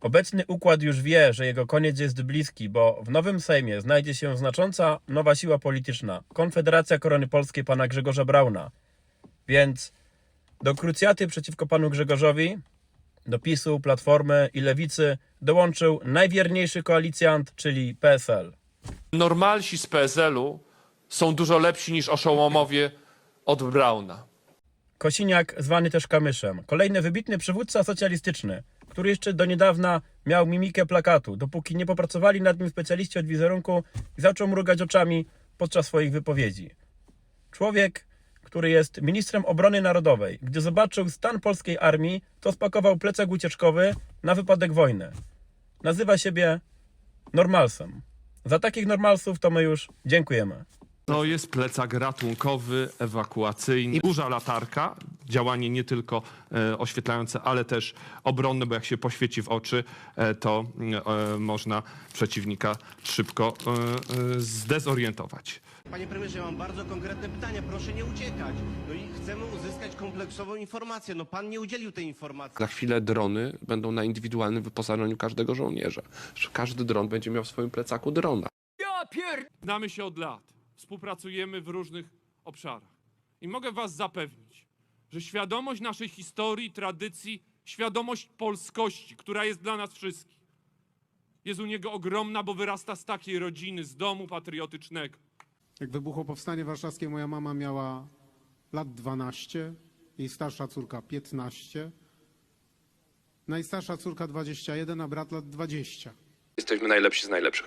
Obecny układ już wie, że jego koniec jest bliski, bo w nowym Sejmie znajdzie się znacząca nowa siła polityczna Konfederacja Korony Polskiej pana Grzegorza Brauna. Więc do krucjaty przeciwko panu Grzegorzowi, do PiSu, Platformy i Lewicy dołączył najwierniejszy koalicjant, czyli PSL. Normalsi z PSL-u są dużo lepsi niż oszołomowie od Brauna. Kosiniak, zwany też Kamyszem, kolejny wybitny przywódca socjalistyczny, który jeszcze do niedawna miał mimikę plakatu, dopóki nie popracowali nad nim specjaliści od wizerunku i zaczął mrugać oczami podczas swoich wypowiedzi. Człowiek, który jest ministrem obrony narodowej, gdy zobaczył stan polskiej armii, to spakował plecak ucieczkowy na wypadek wojny. Nazywa siebie normalsem. Za takich normalsów to my już dziękujemy. To jest plecak ratunkowy, ewakuacyjny. Burza latarka, działanie nie tylko e, oświetlające, ale też obronne, bo jak się poświeci w oczy, e, to e, można przeciwnika szybko zdezorientować. Panie premierze, ja mam bardzo konkretne pytanie. Proszę nie uciekać. No i chcemy uzyskać kompleksową informację. No pan nie udzielił tej informacji. Za chwilę drony będą na indywidualnym wyposażeniu każdego żołnierza. Że każdy dron będzie miał w swoim plecaku drona. Znamy się od lat, współpracujemy w różnych obszarach. I mogę Was zapewnić, że świadomość naszej historii, tradycji, świadomość polskości, która jest dla nas wszystkich, jest u niego ogromna, bo wyrasta z takiej rodziny, z domu patriotycznego. Jak wybuchło powstanie warszawskie, moja mama miała lat 12, jej starsza córka 15, najstarsza córka 21, a brat lat 20. Jesteśmy najlepsi z najlepszych.